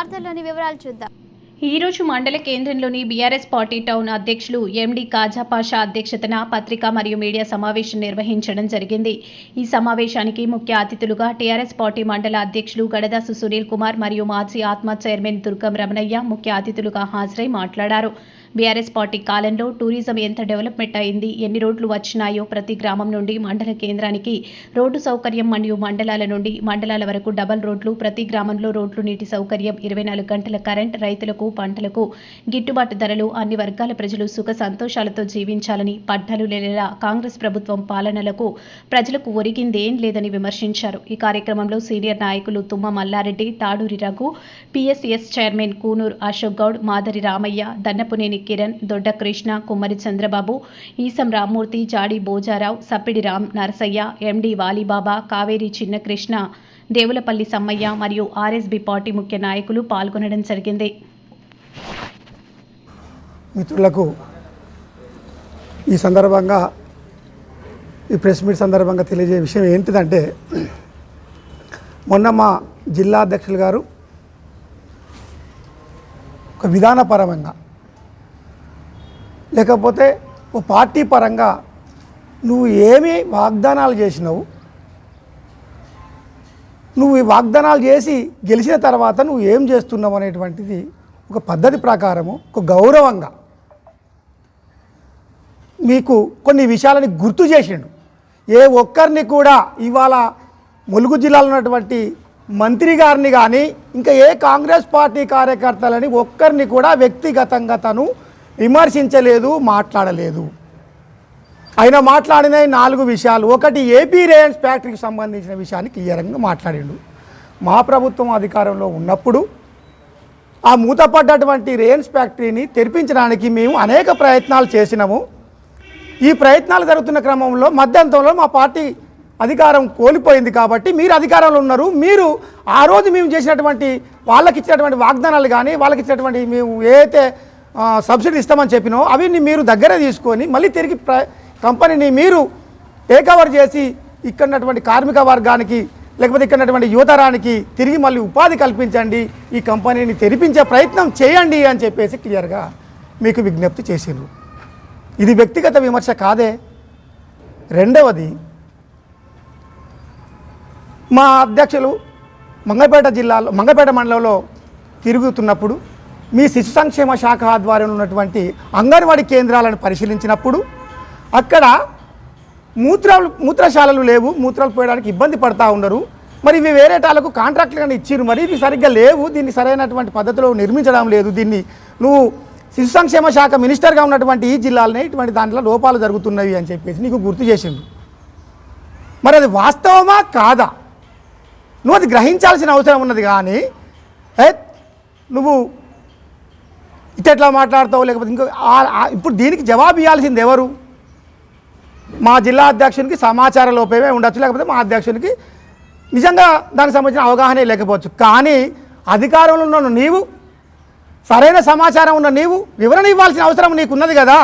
వార్తల్లోని వివరాలు చూద్దాం. ఈ రోజు మండల కేంద్రంలోని బీఆర్ఎస్ పార్టీ టౌన్ అధ్యక్షులు ఎండి కాజా పాషా అధ్యక్షతన పత్రికా మరియు మీడియా సమావేశం నిర్వహించడం జరిగింది. ఈ సమావేశానికి ముఖ్య అతిథులుగా టీఆర్ఎస్ పార్టీ మండల అధ్యక్షులు గడదాసు సునీల్ కుమార్ మరియు మాజీ ఆత్మ చైర్మన్ దుర్గం రమణయ్య ముఖ్య అతిథులుగా హాజరై మాట్లాడారు. బీఆర్ఎస్ పార్టీ కాలంలో టూరిజం ఎంత డెవలప్మెంట్ అయింది ఎన్ని రోడ్లు వచ్చినాయో ప్రతి గ్రామం నుండి మండల కేంద్రానికి రోడ్డు సౌకర్యం మరియు మండలాల నుండి మండలాల వరకు డబల్ రోడ్లు ప్రతి గ్రామంలో రోడ్లు నీటి సౌకర్యం ఇరవై నాలుగు గంటల కరెంట్ రైతులకు పంటలకు గిట్టుబాటు ధరలు అన్ని వర్గాల ప్రజలు సుఖ సంతోషాలతో జీవించాలని పడ్డలు నెలల కాంగ్రెస్ ప్రభుత్వం పాలనలకు ప్రజలకు ఒరిగిందేం లేదని విమర్శించారు. ఈ కార్యక్రమంలో సీనియర్ నాయకులు తుమ్మ మల్లారెడ్డి తాడూరి రఘు పిఎస్ఎస్ చైర్మన్ కూనూరు అశోక్ గౌడ్ మాదరి రామయ్య దన్నపునేని కిరణ్ దొడ్డ కృష్ణ కుమ్మరి చంద్రబాబు ఈసం రామ్మూర్తి జాడి బోజారావు సప్పిడి రామ్ నరసయ్య ఎండి వాలీబాబా కావేరి చిన్న కృష్ణ దేవులపల్లి సమ్మయ్య మరియు ఆర్ఎస్బి పార్టీ ముఖ్య నాయకులు పాల్గొనడం జరిగింది. మిత్రులకు ఈ సందర్భంగా ఈ ప్రెస్ మీట్ సందర్భంగా తెలియజే విషయం ఏంటిదంటే మొన్న మా జిల్లా అధ్యక్షులు గారు ఒక విధానపరంగా లేకపోతే ఓ పార్టీ పరంగా నువ్వు ఏమి వాగ్దానాలు చేసినావు? నువ్వు ఈ వాగ్దానాలు చేసి గెలిచిన తర్వాత నువ్వు ఏం చేస్తున్నావు అనేటువంటిది ఒక పద్ధతి ప్రకారము ఒక గౌరవంగా మీకు కొన్ని విషయాలని గుర్తు చేసిండు. ఏ ఒక్కరిని కూడా ఇవాళ ములుగు జిల్లాలో ఉన్నటువంటి మంత్రి గారిని కానీ ఇంకా ఏ కాంగ్రెస్ పార్టీ కార్యకర్తలని ఒక్కరిని కూడా వ్యక్తిగతంగా తను విమర్శించలేదు మాట్లాడలేదు. ఆయన మాట్లాడిన నాలుగు విషయాలు. ఒకటి ఏపీ రేయన్స్ ఫ్యాక్టరీకి సంబంధించిన విషయాన్ని క్లియర్గా మాట్లాడిండు. మా ప్రభుత్వం అధికారంలో ఉన్నప్పుడు ఆ మూతపడ్డటువంటి రేయన్స్ ఫ్యాక్టరీని తెరిపించడానికి మేము అనేక ప్రయత్నాలు చేసినాము. ఈ ప్రయత్నాలు జరుగుతున్న క్రమంలో మధ్యంతంలో మా పార్టీ అధికారం కోల్పోయింది కాబట్టి మీరు అధికారంలో ఉన్నారు. మీరు ఆ రోజు మేము చేసినటువంటి వాళ్ళకి ఇచ్చినటువంటి వాగ్దానాలు కానీ వాళ్ళకి ఇచ్చినటువంటి మేము ఏదైతే సబ్సిడీ ఇస్తామని చెప్పినో అవి మీరు దగ్గరే తీసుకొని మళ్ళీ తిరిగి ప్ర కంపెనీని మీరు టేకవర్ చేసి ఇక్కడ ఉన్నటువంటి కార్మిక వర్గానికి లేకపోతే ఇక్కడ ఉన్నటువంటి యువతరానికి తిరిగి మళ్ళీ ఉపాధి కల్పించండి ఈ కంపెనీని తెరిపించే ప్రయత్నం చేయండి అని చెప్పేసి క్లియర్గా మీకు విజ్ఞప్తి చేసిండ్రు. ఇది వ్యక్తిగత విమర్శ కాదే. రెండవది మా అధ్యక్షులు మంగపేట జిల్లాలో మంగపేట మండలంలో తిరుగుతున్నప్పుడు మీ శిశు సంక్షేమ శాఖ ఆధ్వర్యంలో ఉన్నటువంటి అంగన్వాడీ కేంద్రాలను పరిశీలించినప్పుడు అక్కడ మూత్రాలు మూత్రశాలలు లేవు మూత్రాలు పోయడానికి ఇబ్బంది పడతా ఉన్నారు మరి ఇవి వేరే టాలకు కాంట్రాక్ట్లు కానీ మరి ఇవి సరిగ్గా లేవు. దీన్ని సరైనటువంటి పద్ధతిలో నిర్మించడం లేదు. దీన్ని నువ్వు శిశు సంక్షేమ శాఖ మినిస్టర్గా ఉన్నటువంటి ఈ జిల్లాలనే ఇటువంటి దాంట్లో లోపాలు జరుగుతున్నవి అని చెప్పేసి నీకు గుర్తు చేసిండు. మరి అది వాస్తవమా? కాదా? నువ్వు అది గ్రహించాల్సిన అవసరం ఉన్నది కానీ నువ్వు ఇట్లా మాట్లాడతావు? లేకపోతే ఇంకో ఇప్పుడు దీనికి జవాబు ఇవ్వాల్సింది ఎవరు? మా జిల్లా అధ్యక్షునికి సమాచార లోపమే ఉండొచ్చు లేకపోతే మా అధ్యక్షునికి నిజంగా దానికి సంబంధించిన అవగాహనే లేకపోవచ్చు. కానీ అధికారంలో ఉన్న నీవు సరైన సమాచారం ఉన్న నీవు వివరణ ఇవ్వాల్సిన అవసరం నీకు ఉన్నది కదా.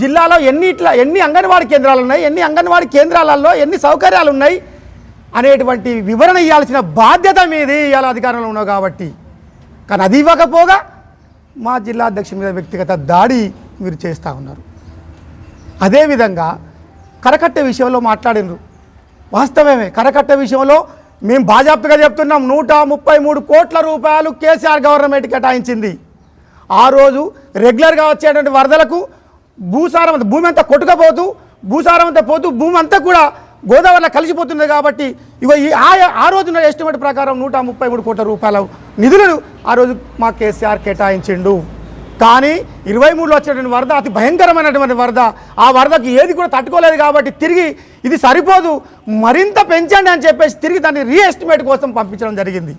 జిల్లాలో ఎన్ని ఇట్లా ఎన్ని అంగన్వాడీ కేంద్రాలు ఉన్నాయి ఎన్ని అంగన్వాడీ కేంద్రాలలో ఎన్ని సౌకర్యాలు ఉన్నాయి అనేటువంటి వివరణ ఇవ్వాల్సిన బాధ్యత మీది ఇవాళ అధికారంలో ఉన్నావు కాబట్టి. కానీ అది ఇవ్వకపోగా మా జిల్లా అధ్యక్షుడి మీద వ్యక్తిగత దాడి మీరు చేస్తూ ఉన్నారు. అదేవిధంగా కరకట్ట విషయంలో మాట్లాడినరు. వాస్తవమే కరకట్ట విషయంలో మేము బాజాప్తగా చెప్తున్నాం నూట ముప్పై మూడు కోట్ల రూపాయలు కేసీఆర్ గవర్నమెంట్ కేటాయించింది. ఆ రోజు రెగ్యులర్గా వచ్చేటువంటి వరదలకు భూసారం భూమి అంతా కొట్టుకపోతూ భూసారం అంతా పోతూ భూమి అంతా కూడా గోదావరిలో కలిసిపోతుంది కాబట్టి ఇగో ఈ ఆ ఆ రోజున ఎస్టిమేట్ ప్రకారం నూట ముప్పై మూడు కోట్ల రూపాయల నిధులను ఆ రోజు మా కేసీఆర్ కేటాయించిండు. కానీ ఇరవై మూడులో వచ్చినటువంటి వరద అతి భయంకరమైనటువంటి వరద ఆ వరదకు ఏది కూడా తట్టుకోలేదు కాబట్టి తిరిగి ఇది సరిపోదు మరింత పెంచండి అని చెప్పేసి తిరిగి దాన్ని రీఎస్టిమేట్ కోసం పంపించడం జరిగింది.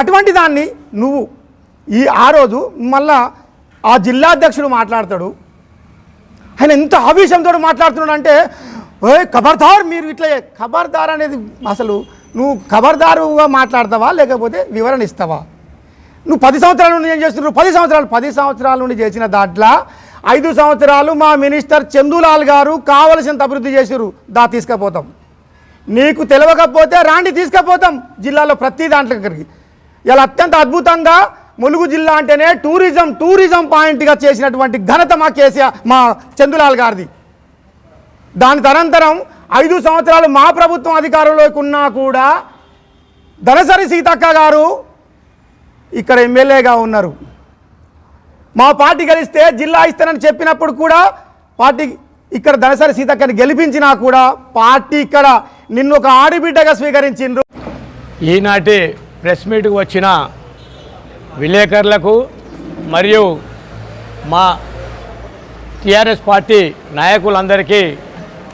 అటువంటి దాన్ని నువ్వు ఈ ఆ రోజు మళ్ళా ఆ జిల్లా అధ్యక్షుడు మాట్లాడతాడు. ఆయన ఎంత ఆవేశంతో మాట్లాడుతున్నాడు అంటే ఓయ్ ఖబర్దార్ మీరు ఇట్లా ఖబర్దార్ అనేది అసలు నువ్వు ఖబర్దారుగా మాట్లాడతావా లేకపోతే వివరణ ఇస్తావా? నువ్వు పది సంవత్సరాల నుండి ఏం చేస్తున్నావు? పది సంవత్సరాలు పది సంవత్సరాల నుండి చేసిన దాంట్లో ఐదు సంవత్సరాలు మా మినిస్టర్ చందులాల్ గారు కావలసినంత అభివృద్ధి చేశారు దా తీసుకుపోతాం. నీకు తెలియకపోతే రాండి తీసుకుపోతాం. జిల్లాలో ప్రతి దాంట్లోకి ఇలా అత్యంత అద్భుతంగా ములుగు జిల్లా అంటేనే టూరిజం టూరిజం పాయింట్గా చేసినటువంటి ఘనత మా కేసీఆర్ మా చందులాల్ గారిది. దాని తనంతరం ఐదు సంవత్సరాలు మా ప్రభుత్వం అధికారంలోకి ఉన్నా కూడా దనసరి సీతక్క గారు ఇక్కడ ఎమ్మెల్యేగా ఉన్నారు. మా పార్టీ గెలిస్తే జిల్లా ఇస్తానని చెప్పినప్పుడు కూడా పార్టీ ఇక్కడ దనసరి సీతక్కని గెలిపించినా కూడా పార్టీ ఇక్కడ నిన్ను ఒక ఆడిబిడ్డగా స్వీకరించిండ్రు. ఈనాటి ప్రెస్ మీట్కి వచ్చిన విలేకరులకు మరియు మా టిఆర్ఎస్ పార్టీ నాయకులందరికీ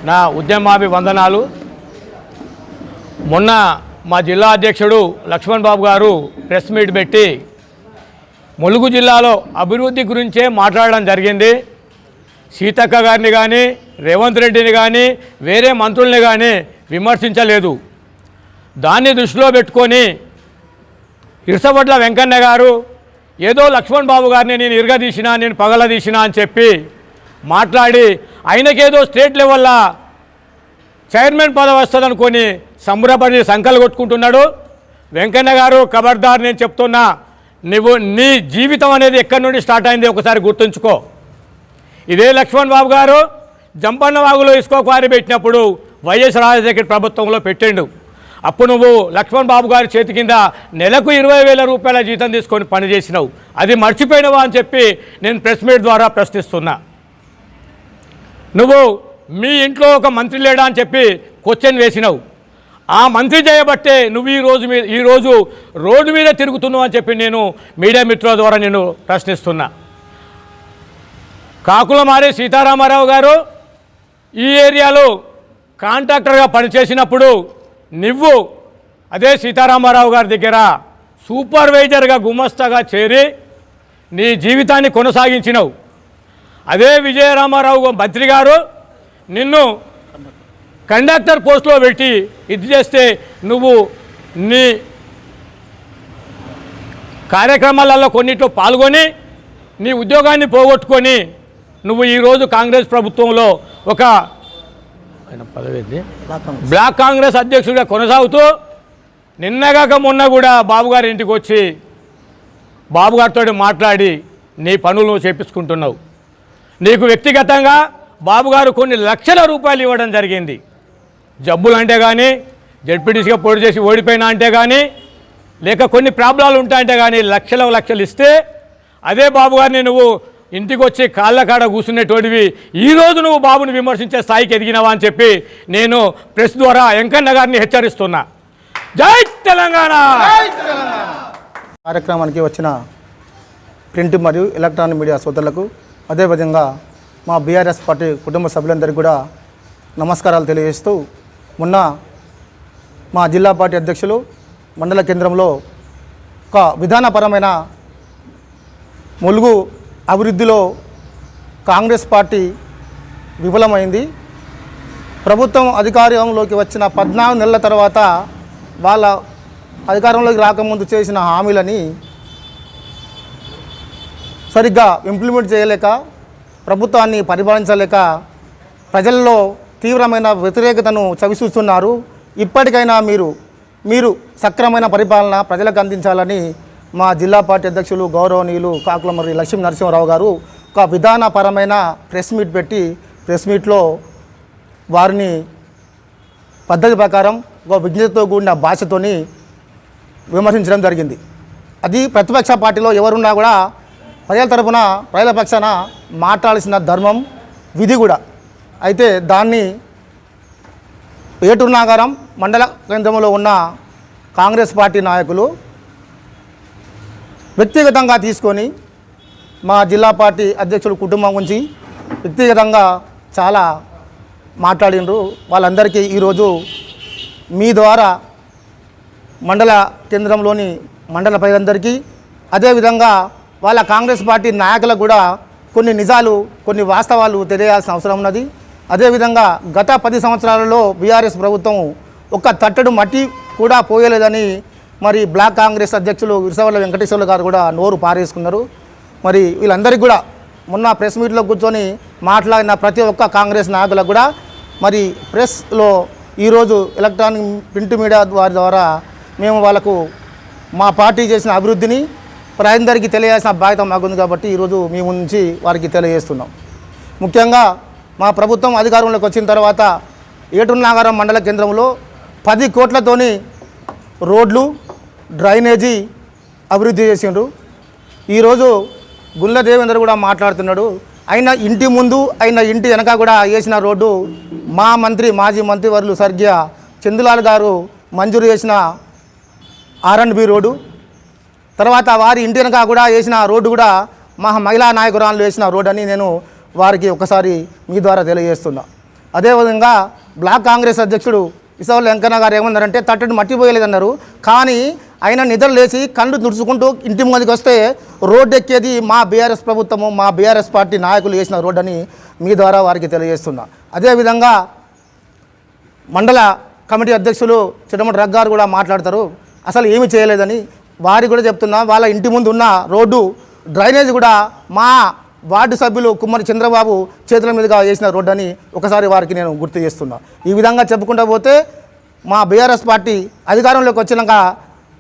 నా ఉద్యమాభివందనాలు. మొన్న మా జిల్లా అధ్యక్షుడు లక్ష్మణ్ బాబు గారు ప్రెస్ మీట్ పెట్టి ములుగు జిల్లాలో అభివృద్ధి గురించే మాట్లాడడం జరిగింది. సీతక్క గారిని కానీ రేవంత్ రెడ్డిని కానీ వేరే మంత్రుల్ని కానీ విమర్శించలేదు. దాన్ని దృష్టిలో పెట్టుకొని ఇరసబడ్ల వెంకన్న గారు ఏదో లక్ష్మణ్ బాబు గారిని నేను ఇరగదీసినా నేను పగలదీసినా అని చెప్పి మాట్లాడి ఆయనకేదో స్టేట్ లెవెల్లో చైర్మన్ పదవి వస్తుందనుకొని సంబరపడి సంకలు కొట్టుకుంటున్నాడు. వెంకన్న గారు ఖబర్దార్ నేను చెప్తున్నా నువ్వు నీ జీవితం అనేది ఎక్కడి నుండి స్టార్ట్ అయింది ఒకసారి గుర్తుంచుకో. ఇదే లక్ష్మణ్ బాబు గారు జంపన్న వాగులో ఇసుకో క్వారీ పెట్టినప్పుడు వైఎస్ రాజశేఖర్ ప్రభుత్వంలో పెట్టిండు. అప్పుడు నువ్వు లక్ష్మణ్ బాబు గారి చేతి కింద నెలకు ఇరవై వేల రూపాయల జీతం తీసుకొని పనిచేసినావు. అది మర్చిపోయినవా అని చెప్పి నేను ప్రెస్ మీట్ ద్వారా ప్రశ్నిస్తున్నా. నువ్వు మీ ఇంట్లో ఒక మంత్రి లేడా అని చెప్పి క్వశ్చన్ వేసినావు. ఆ మంత్రి చేయబట్టే నువ్వు ఈ రోజు మీద ఈరోజు రోడ్డు మీద తిరుగుతున్నావు అని చెప్పి నేను మీడియా మిత్రుల ద్వారా నేను ప్రశ్నిస్తున్నా. కాకులమారి సీతారామారావు గారు ఈ ఏరియాలో కాంట్రాక్టర్గా పనిచేసినప్పుడు నువ్వు అదే సీతారామారావు గారి దగ్గర సూపర్వైజర్గా గుమస్తాగా చేరి నీ జీవితాన్ని కొనసాగించినవు. అదే విజయరామారావు మంత్రి గారు నిన్ను కండక్టర్ పోస్ట్లో పెట్టి ఇది చేస్తే నువ్వు నీ కార్యక్రమాలలో కొన్నిట్లో పాల్గొని నీ ఉద్యోగాన్ని పోగొట్టుకొని నువ్వు ఈరోజు కాంగ్రెస్ ప్రభుత్వంలో ఒక ఆయన బ్లాక్ కాంగ్రెస్ అధ్యక్షుడిగా కొనసాగుతూ నిన్నగాక మొన్న కూడా బాబుగారి ఇంటికి వచ్చి బాబుగారితో మాట్లాడి నీ పనులు నువ్వు చేపించుకుంటున్నావు. నీకు వ్యక్తిగతంగా బాబుగారు కొన్ని లక్షల రూపాయలు ఇవ్వడం జరిగింది. జబ్బులు అంటే కానీ జడ్పీటీసీగా పోటీ చేసి ఓడిపోయినా అంటే కానీ లేక కొన్ని ప్రాబ్లాలు ఉంటాయంటే కానీ లక్షల లక్షలు ఇస్తే అదే బాబుగారిని నువ్వు ఇంటికి వచ్చి కాళ్ళ కాడ కూర్చునేటువంటివి ఈరోజు నువ్వు బాబుని విమర్శించే స్థాయికి ఎదిగినావా అని చెప్పి నేను ప్రెస్ ద్వారా వెంకన్న గారిని హెచ్చరిస్తున్నా. జై తెలంగాణ! కార్యక్రమానికి వచ్చిన ప్రింట్ మరియు ఎలక్ట్రానిక్ మీడియా సోదరులకు అదేవిధంగా మా బీఆర్ఎస్ పార్టీ కుటుంబ సభ్యులందరికీ కూడా నమస్కారాలు తెలియజేస్తూ మొన్న మా జిల్లా పార్టీ అధ్యక్షులు మండల కేంద్రంలో ఒక విధానపరమైన ములుగు అభివృద్ధిలో కాంగ్రెస్ పార్టీ విఫలమైంది. ప్రభుత్వం అధికారంలోకి వచ్చిన పద్నాలుగు నెలల తర్వాత వాళ్ళ అధికారంలోకి రాకముందు చేసిన హామీలని సరిగ్గా ఇంప్లిమెంట్ చేయలేక ప్రభుత్వాన్ని పరిపాలించలేక ప్రజల్లో తీవ్రమైన వ్యతిరేకతను చవిచూస్తున్నారు. ఇప్పటికైనా మీరు మీరు సక్రమైన పరిపాలన ప్రజలకు అందించాలని మా జిల్లా పార్టీ అధ్యక్షులు గౌరవనీయులు కాకులమర్రి లక్ష్మీ నరసింహారావు గారు ఒక విధానపరమైన ప్రెస్ మీట్ పెట్టి ప్రెస్ మీట్లో వారిని పద్ధతి ప్రకారం ఒక విజ్ఞతతో కూడిన భాషతోని విమర్శించడం జరిగింది. అది ప్రతిపక్ష పార్టీలో ఎవరున్నా కూడా ప్రజల తరపున ప్రజల పక్షాన మాట్లాడాల్సిన ధర్మం విధి కూడా. అయితే దాన్ని ఏటూరు నాగారం మండల కేంద్రంలో ఉన్న కాంగ్రెస్ పార్టీ నాయకులు వ్యక్తిగతంగా తీసుకొని మా జిల్లా పార్టీ అధ్యక్షుల కుటుంబం గురించి వ్యక్తిగతంగా చాలా మాట్లాడిండ్రు. వాళ్ళందరికీ ఈరోజు మీ ద్వారా మండల కేంద్రంలోని మండల ప్రజలందరికీ అదేవిధంగా వాళ్ళ కాంగ్రెస్ పార్టీ నాయకులకు కూడా కొన్ని నిజాలు కొన్ని వాస్తవాలు తెలియాల్సిన అవసరం ఉన్నది. అదేవిధంగా గత పది సంవత్సరాలలో బీఆర్ఎస్ ప్రభుత్వం ఒక్క తట్టడు మట్టి కూడా పోయలేదని మరి బ్లాక్ కాంగ్రెస్ అధ్యక్షులు విరసవల్ల వెంకటేశ్వర్లు గారు కూడా నోరు పారేసుకున్నారు. మరి వీళ్ళందరికీ కూడా మొన్న ప్రెస్ మీట్లో కూర్చొని మాట్లాడిన ప్రతి ఒక్క కాంగ్రెస్ నాయకులకు కూడా మరి ప్రెస్లో ఈరోజు ఎలక్ట్రానిక్ ప్రింట్ మీడియా వారి ద్వారా మేము వాళ్ళకు మా పార్టీ చేసిన అభివృద్ధిని ప్రజలందరికీ తెలియాల్సిన బాధ్యత మాకుంది కాబట్టి ఈరోజు మీ నుంచి వారికి తెలియజేస్తున్నాం. ముఖ్యంగా మా ప్రభుత్వం అధికారంలోకి వచ్చిన తర్వాత ఏటూరు నాగారం మండల కేంద్రంలో పది కోట్లతోని రోడ్లు డ్రైనేజీ అభివృద్ధి చేసిండ్రు. ఈరోజు గుల్ల దేవేందర్ కూడా మాట్లాడుతున్నాడు. అయినా ఇంటి ముందు అయినా ఇంటి వెనక కూడా వేసిన రోడ్డు మా మంత్రి మాజీ మంత్రివర్యులు సర్గ్య చందులాల్ గారు మంజూరు చేసిన ఆర్ అండ్ బి రోడ్డు. తర్వాత వారి ఇంటి వెనక కూడా వేసిన రోడ్డు కూడా మా మహిళా నాయకురాలు వేసిన రోడ్డు అని నేను వారికి ఒకసారి మీ ద్వారా తెలియజేస్తున్నా. అదేవిధంగా బ్లాక్ కాంగ్రెస్ అధ్యక్షుడు ఇసవల్ వెంకన్న గారు ఏమన్నారంటే తట్టడి మట్టిపోయలేదన్నారు. కానీ ఆయన నిద్ర లేచి కళ్ళు తుడుచుకుంటూ ఇంటి ముందుకు వస్తే రోడ్డు ఎక్కేది మా బీఆర్ఎస్ ప్రభుత్వము మా బీఆర్ఎస్ పార్టీ నాయకులు వేసిన రోడ్డు అని మీ ద్వారా వారికి తెలియజేస్తున్నా. అదేవిధంగా మండల కమిటీ అధ్యక్షులు చిట్టమటి రగ్గారు కూడా మాట్లాడతారు. అసలు ఏమి చేయలేదని వారికి కూడా చెప్తున్నా వాళ్ళ ఇంటి ముందు ఉన్న రోడ్డు డ్రైనేజ్ కూడా మా వార్డు సభ్యులు కుమ్మరి చంద్రబాబు చేతుల మీదుగా వేసిన రోడ్డు అని ఒకసారి వారికి నేను గుర్తు చేస్తున్నా. ఈ విధంగా చెప్పుకుంటూ పోతే మా బీఆర్ఎస్ పార్టీ అధికారంలోకి వచ్చినాక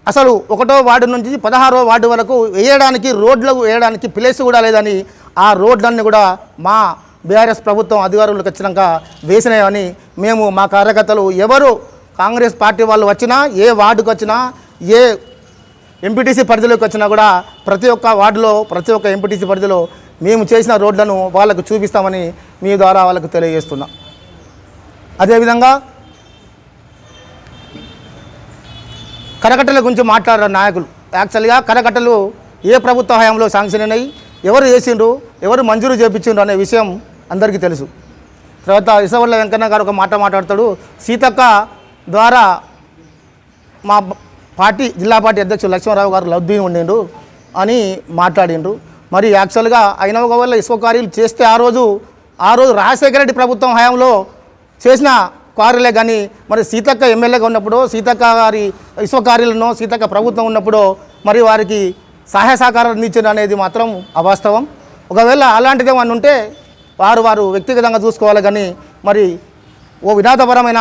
అసలు ఒకటో వార్డు నుంచి పదహారో వార్డు వరకు వేయడానికి రోడ్లు వేయడానికి ప్లేస్ కూడా లేదని ఆ రోడ్లన్నీ కూడా మా బీఆర్ఎస్ ప్రభుత్వం అధికారంలోకి వచ్చినాక వేసినాయని మేము మా కార్యకర్తలు ఎవరు కాంగ్రెస్ పార్టీ వాళ్ళు వచ్చినా ఏ వార్డుకు వచ్చినా ఏ ఎంపీటీసీ పరిధిలోకి వచ్చినా కూడా ప్రతి ఒక్క వార్డులో ప్రతి ఒక్క ఎంపీటీసీ పరిధిలో మేము చేసిన రోడ్లను వాళ్ళకు చూపిస్తామని మీ ద్వారా వాళ్ళకు తెలియజేస్తున్నా. అదేవిధంగా కరకట్టల గురించి మాట్లాడారు నాయకులు. యాక్చువల్గా కరకట్టలు ఏ ప్రభుత్వ హయాంలో శాంక్షన్ అయినాయి ఎవరు చేసిండ్రు ఎవరు మంజూరు చేపించిండ్రు అనే విషయం అందరికీ తెలుసు. తర్వాత ఇసవల్ల వెంకన్న గారు ఒక మాట మాట్లాడతాడు సీతక్క ద్వారా మా పార్టీ జిల్లా పార్టీ అధ్యక్షుడు లక్ష్మణరావు గారు లబ్ధి ఉండిండు అని మాట్లాడిండ్రు. మరి యాక్చువల్గా అయిన ఒకవేళ ఇసుక కార్యాలు చేస్తే ఆ రోజు ఆ రోజు రాజశేఖర రెడ్డి ప్రభుత్వం హయాంలో చేసిన క్వారీలే కానీ మరి సీతక్క ఎమ్మెల్యేగా ఉన్నప్పుడు సీతక్క గారి ఇసుక కార్యాలను సీతక్క ప్రభుత్వం ఉన్నప్పుడు మరి వారికి సహాయ సహకారం అందించడం అనేది మాత్రం అవాస్తవం. ఒకవేళ అలాంటిదే ఏమన్నా ఉంటే వారు వారు వ్యక్తిగతంగా చూసుకోవాలి కానీ మరి ఓ వినాదపరమైన